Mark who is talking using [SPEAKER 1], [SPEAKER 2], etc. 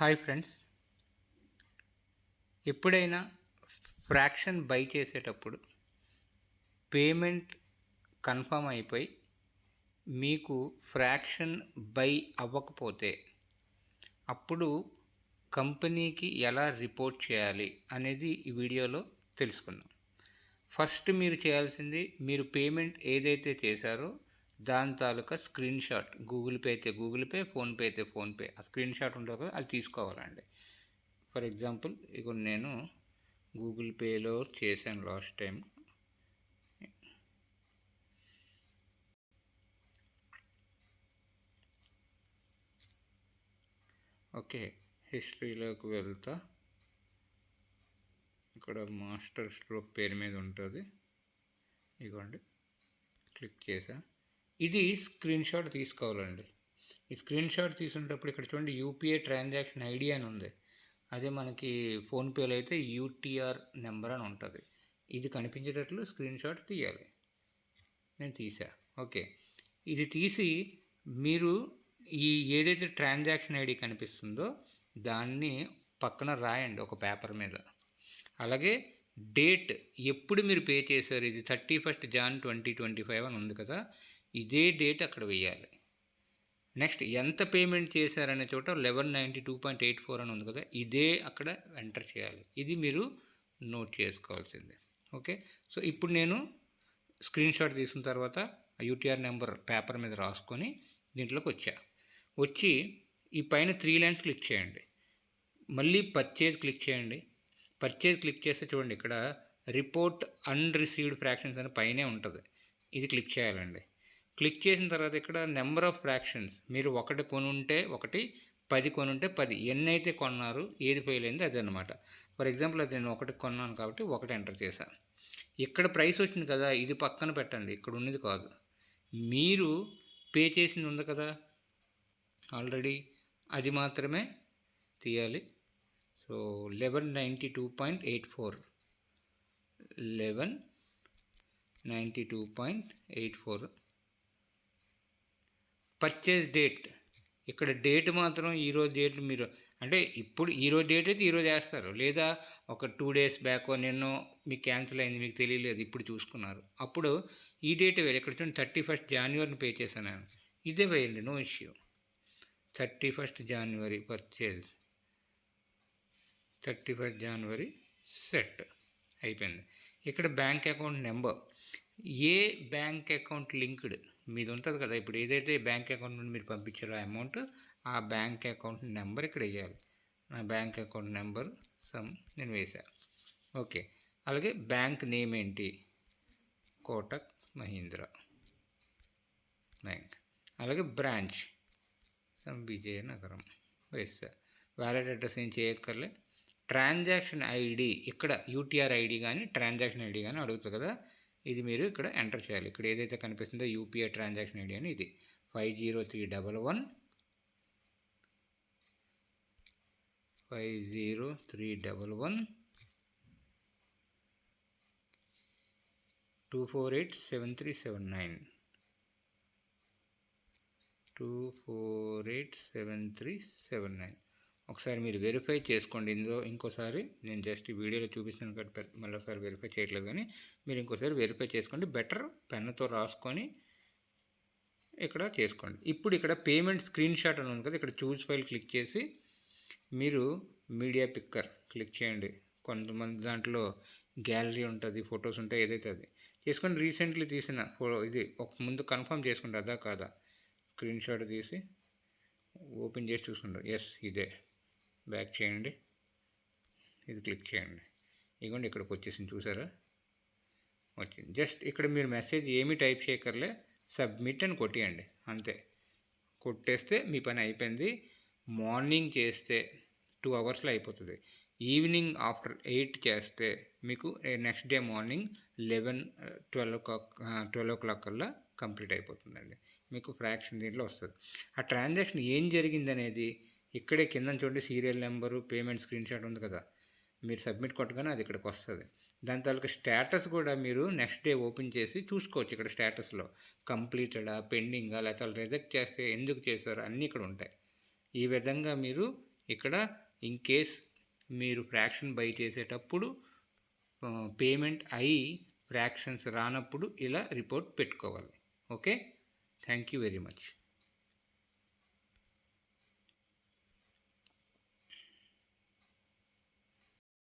[SPEAKER 1] Hi friends. ఎప్పుడైనా fraction by చేసేటప్పుడు payment confirm అయిపోయి మీకు ఫ్రాక్షన్ బై అవ్వకపోతే అప్పుడు కంపెనీకి ఎలా రిపోర్ట్ చేయాలి అనేది ఈ వీడియోలో తెలుసుకుందాం. ఫస్ట్ మీరు చేయాల్సింది మీరు పేమెంట్ ఏదైతే చేశారో దాని తాలూకా స్క్రీన్ షాట్. గూగుల్ పే అయితే గూగుల్ పే ఫోన్పే అయితే ఫోన్పే ఆ స్క్రీన్ షాట్ ఉంటుంది కదా అది తీసుకోవాలండి. ఫర్ ఎగ్జాంపుల్ ఇక నేను గూగుల్ పేలో చేశాను లాస్ట్ టైం. ఓకే హిస్టరీలోకి వెళ్తా. ఇక్కడ మాస్టర్ స్ట్రోక్ పేరు మీద ఉంటుంది. ఇదిగోండి క్లిక్ చేసా ఇది స్క్రీన్ షాట్ తీసుకోవాలండి. ఈ స్క్రీన్ షాట్ తీసుకునేటప్పుడు ఇక్కడ చూడండి యూపీఐ ట్రాన్సాక్షన్ ఐడి అని ఉంది. అదే మనకి ఫోన్పేలో అయితే యూటీఆర్ నెంబర్ అని ఉంటుంది. ఇది కనిపించేటట్లు స్క్రీన్ షాట్ తీయాలి. నేను తీసా. ఓకే ఇది తీసి మీరు ఈ ఏదైతే ట్రాన్సాక్షన్ ఐడి కనిపిస్తుందో దాన్ని పక్కన రాయండి ఒక పేపర్ మీద. అలాగే డేట్ ఎప్పుడు మీరు పే చేశారు? ఇది thirty first Jan twenty twenty five అని ఉంది కదా. ఇదే డేట్ అక్కడ వెయ్యాలి. నెక్స్ట్ ఎంత పేమెంట్ చేశారనే చోట eleven ninety two point eight four అని ఉంది కదా ఇదే అక్కడ ఎంటర్ చేయాలి. ఇది మీరు నోట్ చేసుకోవాల్సిందే. ఓకే? సో ఇప్పుడు నేను స్క్రీన్ షాట్ తీసుకున్న తర్వాత యూటీఆర్ నెంబర్ పేపర్ మీద రాసుకొని దీంట్లోకి వచ్చా. వచ్చి ఈ పైన త్రీ లైన్స్ క్లిక్ చేయండి. మళ్ళీ పర్చేజ్ క్లిక్ చేయండి. పర్చేజ్ క్లిక్ చేస్తే చూడండి ఇక్కడ రిపోర్ట్ అన్రిసీవ్డ్ ఫ్రాక్షన్స్ అని పైనే ఉంటుంది. ఇది క్లిక్ చేయాలండి. క్లిక్ చేసిన తర్వాత ఇక్కడ నెంబర్ ఆఫ్ ఫ్రాక్షన్స్. మీరు ఒకటి కొనుంటే ఒకటి పది కొనుంటే పది. ఎన్ని అయితే కొన్నారు ఏది ఫెయిల్ అయింది అది అనమాట ఫర్ ఎగ్జాంపుల్ అది నేను ఒకటి కొన్నాను కాబట్టి ఒకటి ఎంటర్ చేశాను ఇక్కడ ప్రైస్ వచ్చింది కదా ఇది పక్కన పెట్టండి. ఇక్కడ ఉన్నది కాదు. మీరు పే చేసింది ఉంది కదా ఆల్రెడీ అది మాత్రమే తీయాలి. So eleven ninety two point eight four eleven ninety two point eight four purchase date ఇక్కడ డేట్ మాత్రం ఈరోజు డేట్ మీరు అంటే ఇప్పుడు ఈరోజు డేట్ అయితే ఈరోజు వేస్తారు. లేదా ఒక టూ డేస్ బ్యాక్ నిన్నో మీకు క్యాన్సిల్ అయింది మీకు తెలియలేదు ఇప్పుడు చూసుకున్నారు. అప్పుడు ఈ డేట్ వేరు. ఇక్కడ చూడండి థర్టీ ఫస్ట్ జనవరిని పే చేశాను నేను. ఇదే వేయండి no issue thirty first January purchase thirty first January set అయిపోయింది. ఇక్కడ బ్యాంక్ అకౌంట్ నెంబర్ ఏ బ్యాంక్ అకౌంట్ లింక్డ్ మీది ఉంటుంది కదా. ఇప్పుడు ఏదైతే బ్యాంక్ అకౌంట్ నుండి మీరు పంపించారో ఆ అమౌంట్ ఆ బ్యాంక్ అకౌంట్ నెంబర్ ఇక్కడ వేయాలి. నా బ్యాంక్ అకౌంట్ నెంబర్ సమ్ నేను వేసా ఓకే. అలాగే బ్యాంక్ నేమ్ ఏంటి? కోటక్ మహీంద్ర బ్యాంక్. అలాగే బ్రాంచ్ సమ్ విజయనగరం వేస్తా వ్యాలెట్ అడ్రస్ ఏం చేయక్కర్లే. ట్రాన్సాక్షన్ ఐడి ఇక్కడ యూటీఆర్ ఐడి కానీ ట్రాన్సాక్షన్ ఐడి కానీ అడుగుతుంది కదా. ఇది మీరు ఇక్కడ ఎంటర్ చేయాలి. ఇక్కడ ఏదైతే కనిపిస్తుందో యూపీఐ ట్రాన్సాక్షన్ ఐడి అని ఇది. Five zero three double one five zero three double one two four eight seven three seven nine two four eight seven three seven nine ఒకసారి మీరు వెరిఫై చేసుకోండి. ఇందులో ఇంకోసారి నేను జస్ట్ వీడియోలో చూపిస్తాను కాబట్టి మళ్ళీ ఒకసారి వెరిఫై చేయట్లేదు కానీ మీరు ఇంకోసారి వెరిఫై చేసుకోండి. బెటర్ పెన్నుతో రాసుకొని ఇక్కడ చేసుకోండి. ఇప్పుడు ఇక్కడ పేమెంట్ స్క్రీన్ షాట్ అని ఉంది కదా ఇక్కడ చూస్ ఫైల్ క్లిక్ చేసి మీరు మీడియా పిక్కర్ క్లిక్ చేయండి. కొంతమంది దాంట్లో గ్యాలరీ ఉంటుంది ఫొటోస్ ఉంటాయి ఏదైతే అది. చేసుకొని రీసెంట్లీ తీసిన ఫోటో ఇది ఒక ముందు కన్ఫర్మ్ చేసుకుంటే అదా కాదా? స్క్రీన్ షాట్ తీసి ఓపెన్ చేసి చూసుకుంటారు ఎస్ ఇదే. బ్యాక్ చేయండి. ఇది క్లిక్ చేయండి. ఇదిగోండి ఇక్కడికి వచ్చేసింది చూసారా? వచ్చింది. జస్ట్ ఇక్కడ మీరు మెసేజ్ ఏమీ టైప్ చేయకర్లే సబ్మిట్ అని కొట్టేయండి. అంతే. కొట్టేస్తే మీ పని అయిపోయింది. మార్నింగ్ చేస్తే టూ అవర్స్లో అయిపోతుంది. ఈవినింగ్ ఆఫ్టర్ ఎయిట్ చేస్తే మీకు next day morning eleven twelve o'clock twelve o'clock కల్లా కంప్లీట్ అయిపోతుందండి. మీకు ఫ్రాక్షన్ దీంట్లో వస్తుంది. ఆ ట్రాన్సాక్షన్ ఏం జరిగిందనేది ఇక్కడే కింద చూడండి serial number payment screen shot ఉంది కదా. మీరు సబ్మిట్ కొట్టగానే అది ఇక్కడికి వస్తుంది. దాని తాలూకా స్టేటస్ కూడా మీరు నెక్స్ట్ డే ఓపెన్ చేసి చూసుకోవచ్చు ఇక్కడ స్టేటస్లో. కంప్లీటెడా పెండింగా లేకపోతే రిజెక్ట్ చేస్తే ఎందుకు చేశారు అన్నీ ఇక్కడ ఉంటాయి. ఈ విధంగా మీరు ఇక్కడ ఇన్ కేస్ మీరు ఫ్రాక్షన్ బై చేసేటప్పుడు పేమెంట్ అయి ఫ్రాక్షన్స్ రానప్పుడు ఇలా రిపోర్ట్ పెట్టుకోవాలి. Okay? Thank you very much.